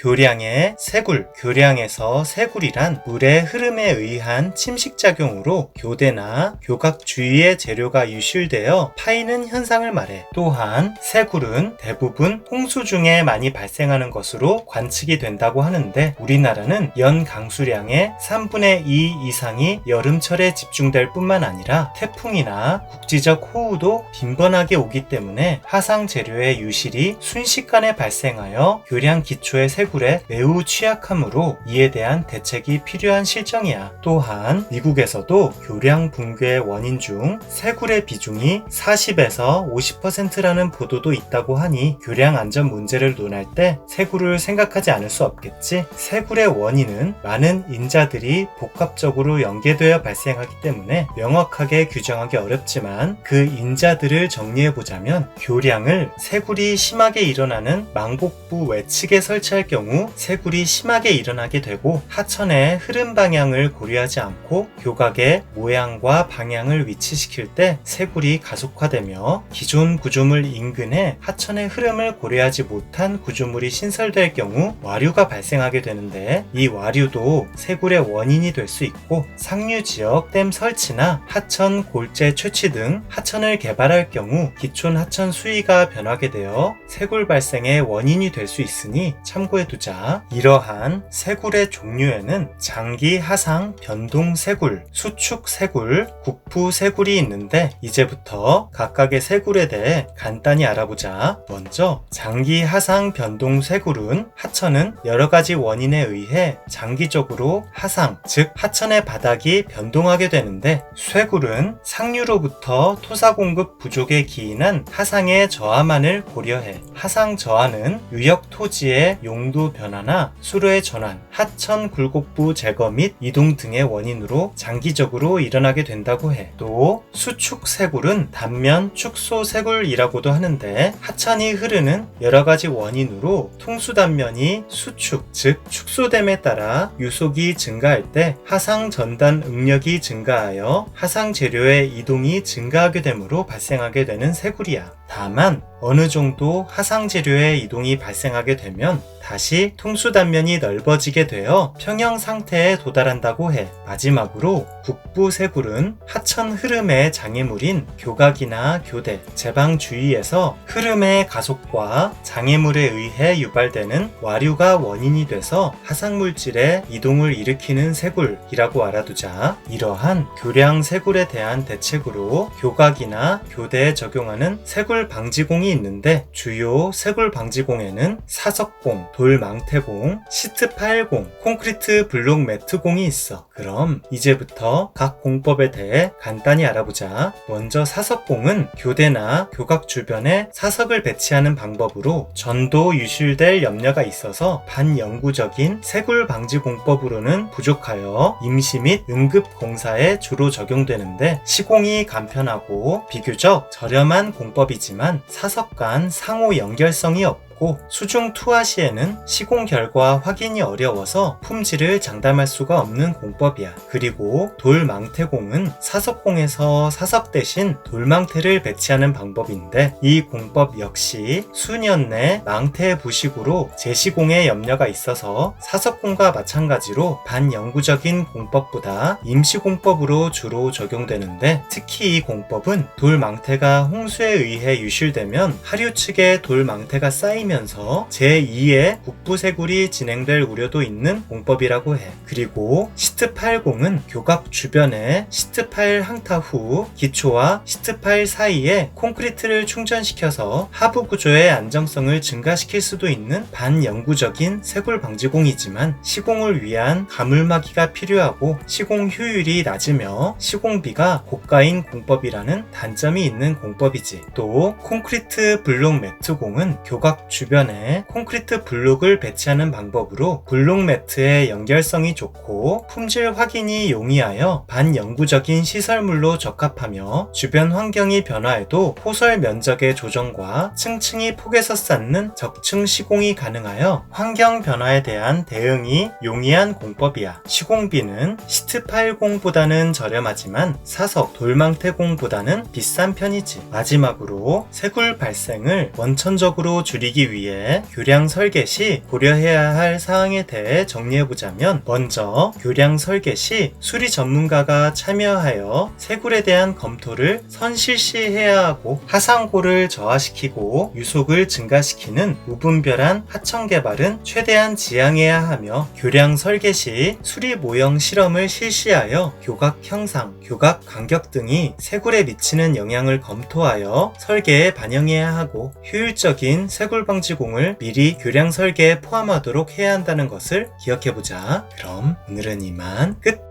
교량의 세굴, 교량에서 세굴이란 물의 흐름에 의한 침식작용으로 교대나 교각 주위의 재료가 유실되어 파이는 현상을 말해. 또한 세굴은 대부분 홍수 중에 많이 발생하는 것으로 관측이 된다고 하는데 우리나라는 연 강수량의 3분의 2 이상이 여름철에 집중될 뿐만 아니라 태풍이나 국지적 호우도 빈번하게 오기 때문에 하상 재료의 유실이 순식간에 발생하여 교량 기초의 세굴 에 매우 취약하므로 이에 대한 대책이 필요한 실정이야. 또한 미국에서도 교량 붕괴의 원인 중 세굴의 비중이 40에서 50%라는 보도도 있다고 하니 교량 안전 문제를 논할 때 세굴을 생각하지 않을 수 없겠지. 세굴의 원인은 많은 인자들이 복합적으로 연계되어 발생하기 때문에 명확하게 규정하기 어렵지만 그 인자들을 정리해 보자면 교량을 세굴이 심하게 일어나는 망복부 외측에 설치할 경우 세굴이 심하게 일어나게 되고 하천의 흐름 방향을 고려하지 않고 교각의 모양과 방향을 위치시킬 때 세굴이 가속화되며 기존 구조물 인근에 하천의 흐름을 고려하지 못한 구조물이 신설될 경우 와류가 발생하게 되는데 이 와류도 세굴의 원인이 될 수 있고 상류 지역 댐 설치나 하천 골재 채취 등 하천을 개발할 경우 기촌 하천 수위가 변하게 되어 세굴 발생의 원인이 될 수 있으니 참고해 두자. 이러한 세굴의 종류에는 장기 하상 변동 세굴, 수축 세굴, 국부 세굴이 있는데 이제부터 각각의 세굴에 대해 간단히 알아보자. 먼저 장기 하상 변동 세굴은 하천은 여러 가지 원인에 의해 장기적으로 하상, 즉 하천의 바닥이 변동하게 되는데 쇠굴은 상류로부터 토사 공급 부족에 기인한 하상의 저하만을 고려해 하상 저하는 유역 토지의 용도 변화나 수로의 전환, 하천 굴곡부 제거 및 이동 등의 원인으로 장기적으로 일어나게 된다고 해. 또 수축 세굴은 단면 축소 세굴이라고도 하는데 하천이 흐르는 여러 가지 원인으로 통수 단면이 수축, 즉 축소됨에 따라 유속이 증가할 때 하상 전단 응력이 증가하여 하상 재료의 이동이 증가하게 되므로 발생하게 되는 세굴이야. 다만 어느 정도 하상 재료의 이동이 발생하게 되면 다시 통수 단면이 넓어지게 되어 평형 상태에 도달한다고 해. 마지막으로 국부 세굴은 하천 흐름의 장애물인 교각이나 교대, 제방 주위에서 흐름의 가속과 장애물에 의해 유발되는 와류가 원인이 돼서 하상 물질의 이동을 일으키는 세굴이라고 알아두자. 이러한 교량 세굴에 대한 대책으로 교각이나 교대에 적용하는 세굴 방지공이 있는데 주요 세굴 방지공에는 사석공, 돌망태공, 시트 파일공, 콘크리트 블록 매트공이 있어. 그럼 이제부터 각 공법에 대해 간단히 알아보자. 먼저 사석공은 교대나 교각 주변에 사석을 배치하는 방법으로 전도 유실될 염려가 있어서 반영구적인 세굴 방지 공법으로는 부족하여 임시 및 응급 공사에 주로 적용되는데 시공이 간편하고 비교적 저렴한 공법이지만 사석 간 상호 연결성이 없고 있고 수중 투하 시에는 시공 결과 확인이 어려워서 품질을 장담할 수가 없는 공법이야. 그리고 돌망태공은 사석공에서 사석 대신 돌망태를 배치하는 방법인데 이 공법 역시 수년 내 망태 부식으로 재시공에 염려가 있어서 사석공과 마찬가지로 반영구적인 공법보다 임시공법으로 주로 적용되는데 특히 이 공법은 돌망태가 홍수에 의해 유실되면 하류 측에 돌망태가 쌓이면 쌓이면서 제2의 북부세굴이 진행될 우려도 있는 공법이라고 해. 그리고 시트 파일공은 교각 주변에 시트 파일 항타 후 기초와 시트 파일 사이에 콘크리트를 충전시켜서 하부 구조의 안정성을 증가시킬 수도 있는 반영구적인 세굴 방지공이지만 시공을 위한 가물막이가 필요하고 시공 효율이 낮으며 시공비가 고가인 공법이라는 단점이 있는 공법이지. 또 콘크리트 블록 매트공은 교각 주 주변에 콘크리트 블록을 배치하는 방법으로 블록 매트의 연결성이 좋고 품질 확인이 용이하여 반영구적인 시설물로 적합하며 주변 환경이 변화해도 포설 면적의 조정과 층층이 폭에서 쌓는 적층 시공이 가능하여 환경 변화에 대한 대응이 용이한 공법이야. 시공비는 시트8공보다는 저렴하지만 사석 돌망태 공보다는 비싼 편이지. 마지막으로 세굴 발생을 원천적으로 줄이기 위해 교량 설계 시 고려해야 할 사항에 대해 정리해보자면 먼저 교량 설계 시 수리 전문가가 참여하여 세굴에 대한 검토를 선실시해야 하고 하상고를 저하시키고 유속을 증가시키는 무분별한 하청 개발은 최대한 지양해야 하며 교량 설계 시 수리 모형 실험을 실시하여 교각 형상, 교각 간격 등이 세굴에 미치는 영향을 검토하여 설계에 반영해야 하고 효율적인 세굴 방지공을 미리 교량 설계에 포함하도록 해야 한다는 것을 기억해보자. 그럼 오늘은 이만 끝!